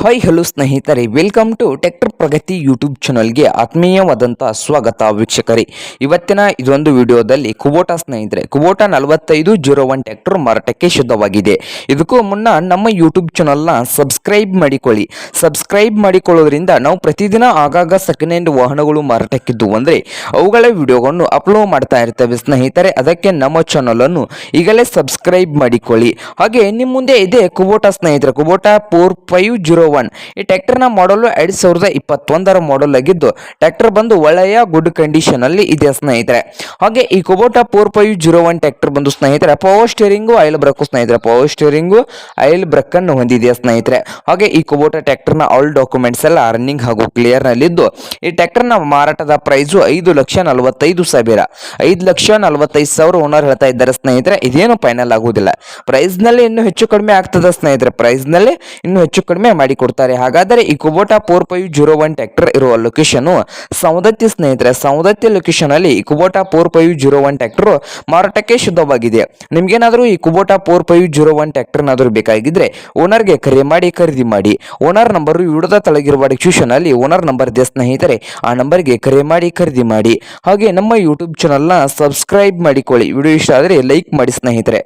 Hi hello ಸ್ನೇಹಿತರೆ. Welcome to tractor Pragathi YouTube ಚಾನಲ್ಗೆ ಆತ್ಮೀಯವಾದಂಥ ಸ್ವಾಗತ ವೀಕ್ಷಕರೇ. ಇವತ್ತಿನ ಇದೊಂದು ವಿಡಿಯೋದಲ್ಲಿ ಕುಬೋಟಾ ಸ್ನೇಹಿತರೆ. ಕುಬೋಟಾ ನಲವತ್ತೈದು ಜೀರೋ ಒನ್ ಟ್ಯಾಕ್ಟರ್ ಮಾರಾಟಕ್ಕೆ ಶುದ್ಧವಾಗಿದೆ. ಇದಕ್ಕೂ ಮುನ್ನ ನಮ್ಮ ಯೂಟ್ಯೂಬ್ ಚಾನಲ್ನ ಸಬ್ಸ್ಕ್ರೈಬ್ ಮಾಡಿಕೊಳ್ಳಿ. ಸಬ್ಸ್ಕ್ರೈಬ್ ಮಾಡಿಕೊಳ್ಳೋದ್ರಿಂದ ನಾವು ಪ್ರತಿದಿನ ಆಗಾಗ ಸೆಕೆಂಡ್ ಹ್ಯಾಂಡ್ ವಾಹನಗಳು ಮಾರಾಟಕ್ಕಿದ್ದು ಅಂದರೆ ಅವುಗಳ ವಿಡಿಯೋಗಳನ್ನು ಅಪ್ಲೋಡ್ ಮಾಡ್ತಾ ಇರ್ತೇವೆ ಸ್ನೇಹಿತರೆ. ಅದಕ್ಕೆ ನಮ್ಮ ಚಾನಲನ್ನು ಈಗಲೇ ಸಬ್ಸ್ಕ್ರೈಬ್ ಮಾಡಿಕೊಳ್ಳಿ. ಹಾಗೆ ನಿಮ್ಮ ಮುಂದೆ ಇದೆ ಕುಬೋಟಾ ಸ್ನೇಹಿತರೆ. Kubota four five zero one ಈ ಟ್ರ್ಯಾಕ್ಟರ್ನ ಮಾಡಲು ಎರಡು ಸಾವಿರದ ಇಪ್ಪತ್ತೊಂದರ ಮಾಡಲ್ ಆಗಿದ್ದು ಟ್ರ್ಯಾಕ್ಟರ್ ಬಂದು ಒಳ್ಳೆಯ ಗುಡ್ ಕಂಡೀಷನ್ ಅಲ್ಲಿ ಇದೆ ಸ್ನೇಹಿತರೆ. ಹಾಗೆ ಈ Kubota four five zero one tractor ಬಂದು ಸ್ನೇಹಿತರೆ ಪವರ್ ಸ್ಟೇರಿಂಗು ಆಯಿಲ್ ಬ್ರಕ್ ಸ್ನೇಹಿತರೆ. ಪವರ್ ಸ್ಟೇರಿಂಗು ಆಯಿಲ್ ಬ್ರಕ್ ಅನ್ನು ಹೊಂದಿದೆ ಸ್ನೇಹಿತರೆ. ಹಾಗೆ ಈ ಕುಬೋಟಾ ಟ್ರ್ಯಾಕ್ಟರ್ನ ಆಲ್ ಡಾಕ್ಯುಮೆಂಟ್ಸ್ ಎಲ್ಲ ರನ್ನಿಂಗ್ ಹಾಗೂ ಕ್ಲಿಯರ್ ನಲ್ಲಿದ್ದು, ಈ ಟ್ರ್ಯಾಕ್ಟರ್ನ ಮಾರಾಟದ ಪ್ರೈಸು ಐದು ಲಕ್ಷ ನಲವತ್ತೈದು ಸಾವಿರ. ಐದು ಲಕ್ಷ ನಲವತ್ತೈದು ಸಾವಿರ ಓನರ್ ಹೇಳ್ತಾ ಇದ್ದಾರೆ ಸ್ನೇಹಿತರೆ. ಇದೇನು ಫೈನಲ್ ಆಗುವುದಿಲ್ಲ. ಪ್ರೈಸ್ನಲ್ಲಿ ಇನ್ನೂ ಹೆಚ್ಚು ಕಡಿಮೆ ಆಗ್ತದೆ ಸ್ನೇಹಿತರೆ. ಪ್ರೈಸ್ನಲ್ಲಿ ಇನ್ನೂ ಹೆಚ್ಚು ಕಡಿಮೆ ಮಾಡಿ ಕೊಡ್ತಾರೆ. ಹಾಗಾದರೆ ಈ Kubota four five zero one tractor ಇರುವ ಲೊಕೇಶನ್ ಸೌದತ್ತಿ ಸ್ನೇಹಿತರೆ ಸೌದತ್ತಿ ಲೊಕೇಶನ್ ಅಲ್ಲಿ ಈ Kubota four five zero one tractor ಮಾರಾಟಕ್ಕೆ ಶುದ್ಧವಾಗಿದೆ. ನಿಮ್ಗೇನಾದರೂ ಈ Kubota four five zero one ಟ್ರ್ಯಾಕ್ಟರ್ನಾದರೂ ಬೇಕಾಗಿದ್ರೆ ಓನರ್ಗೆ ಕರೆ ಮಾಡಿ, ಖರೀದಿ ಮಾಡಿ. ಓನರ್ ನಂಬರ್ ವಿಡಿಯೋದ ತಳಗಿರುವ ಡಿಸ್ಕ್ರಿಪ್ಷನ್ ಅಲ್ಲಿ ಓನರ್ ನಂಬರ್ ಇದೆ ಸ್ನೇಹಿತರೆ, ಆ ನಂಬರ್ಗೆ ಕರೆ ಮಾಡಿ, ಖರೀದಿ ಮಾಡಿ. ಹಾಗೆ ನಮ್ಮ ಯೂಟ್ಯೂಬ್ ಚಾನಲ್ನ ಸಬ್ಸ್ಕ್ರೈಬ್ ಮಾಡಿಕೊಳ್ಳಿ. ವಿಡಿಯೋ ಇಷ್ಟ ಆದರೆ ಲೈಕ್ ಮಾಡಿ ಸ್ನೇಹಿತರೆ.